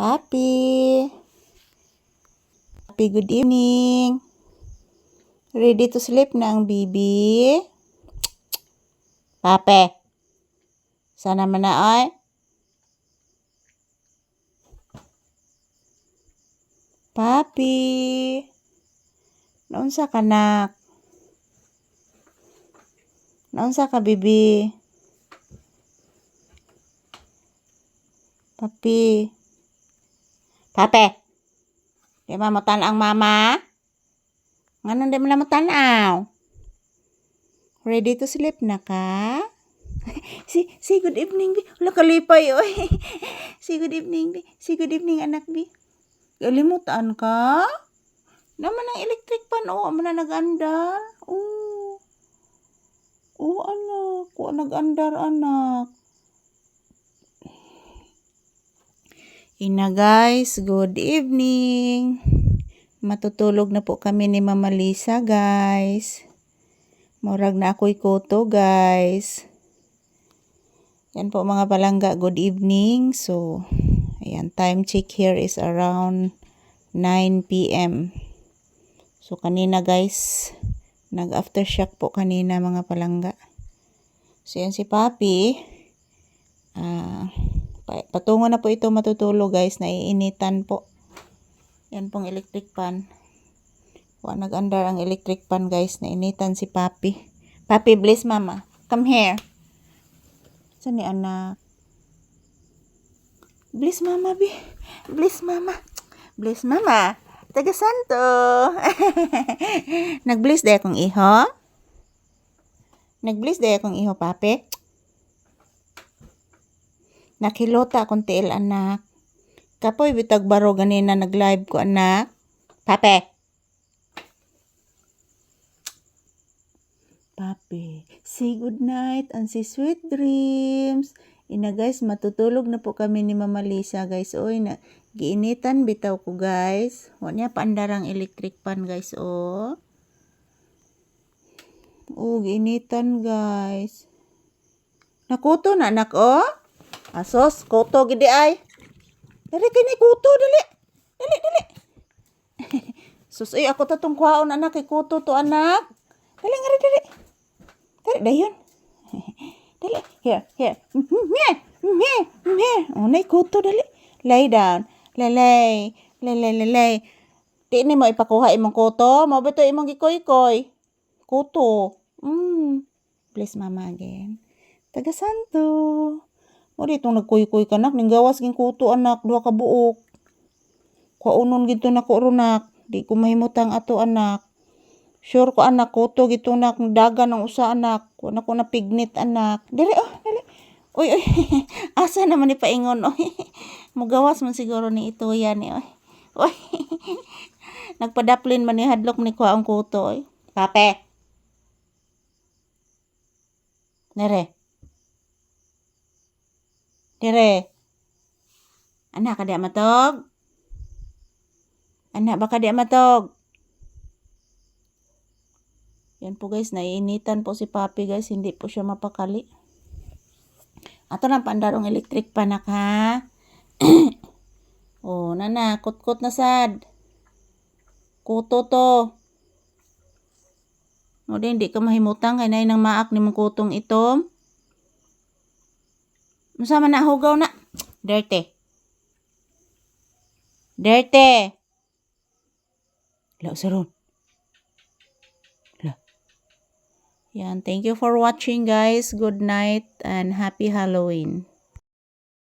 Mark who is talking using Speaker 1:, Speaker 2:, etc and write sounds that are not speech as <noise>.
Speaker 1: Papi. Papi, good evening. Ready to sleep na ang bibi? Pape. Sana man na ay. Papi. Naunsa ka nak? Naunsa ka bibi? Papi. Pape. Di ba mo ang mama? Nganon di mo na mo tanaw? Ready to sleep na ka? <laughs> si, si good evening, Bi. Wala kalipay, oy. <laughs> si good evening, Bi. Si good evening, anak, Bi. Kalimutan ka? Naman ang electric pan, oh, amo na nag-andar. Oh. Oh, anak. Oh, nag-andar, anak. Ina guys, good evening. Matutulog na po kami ni Mama Lisa guys. Murag na ako'y koto guys. Yan po mga palangga, good evening. So, ayan, time check here is around 9 p.m. So, kanina guys, nag-aftershock po kanina mga palangga. So, yan si Papi. Ah, pa- patungo na po ito matutulog guys, naiinitan po. Yan pong electric pan. Wa nag-andar ang electric pan guys, nainitan si Papi. Papi, bless mama. Come here. Saan ni anak? Bless mama, bi. Bless mama. Bless mama. Taga Santo. <laughs> Nag-bless day akong iho. Nag-bless day akong iho, Papi. Nakilota akong tiil, anak. Kapoy bitag baro ganina nag-live ko, anak. Pape. Pape, say good night and say sweet dreams. Ina guys, matutulog na po kami ni Mama Lisa guys. Oy, na giinitan bitaw ko guys. Wa niya paandarang electric pan guys, oh. Oh, giinitan guys. Nakuto na anak, oh. Asos, kuto gidi ay. Dali kini kuto dali. Dali dali. <laughs> Sus ay ako tatong kwaon anak kay kuto to anak. Dali nga dali. Dali dayon. <laughs> dali. Here, here. Here, here, here. Oh, nay kuto dali. Lay down. Lalay. Lalay, lalay. Di ni mo ipakuha imong kuto. Mo ba to imong gikoy-koy? Kuto. Mm. Please mama again. Taga Santo. Mo ditong nagkuy-kuy ka nak, ning gawas ging kuto anak, duha ka buok. Kaunon gito na ko di ko mahimutang ato anak. Sure ko anak kuto gito nak dagan ang usa anak. Kuno ko na pignit anak. Dili oh, dili. Uy, uy. <laughs> Asa naman ni paingon oy. <laughs> Mugawas man siguro ni ito yan oy. Uy. <laughs> Nagpadaplin man ni hadlok ni ko ang kuto oy. Pape. Nere. Dire. Anak ka di matog? Anak baka di matog? Yan po guys, naiinitan po si Papi guys, hindi po siya mapakali. Ato na pandarong electric panak ha. <clears throat> oh, nana, kutkot na sad. Kuto to. O di, hindi ka mahimutang kay nay nang maak ni mong kutong itom. Masama na hugaw na. Dirty. Dirty. Law saron. Yan. Thank you for watching guys. Good night and happy Halloween.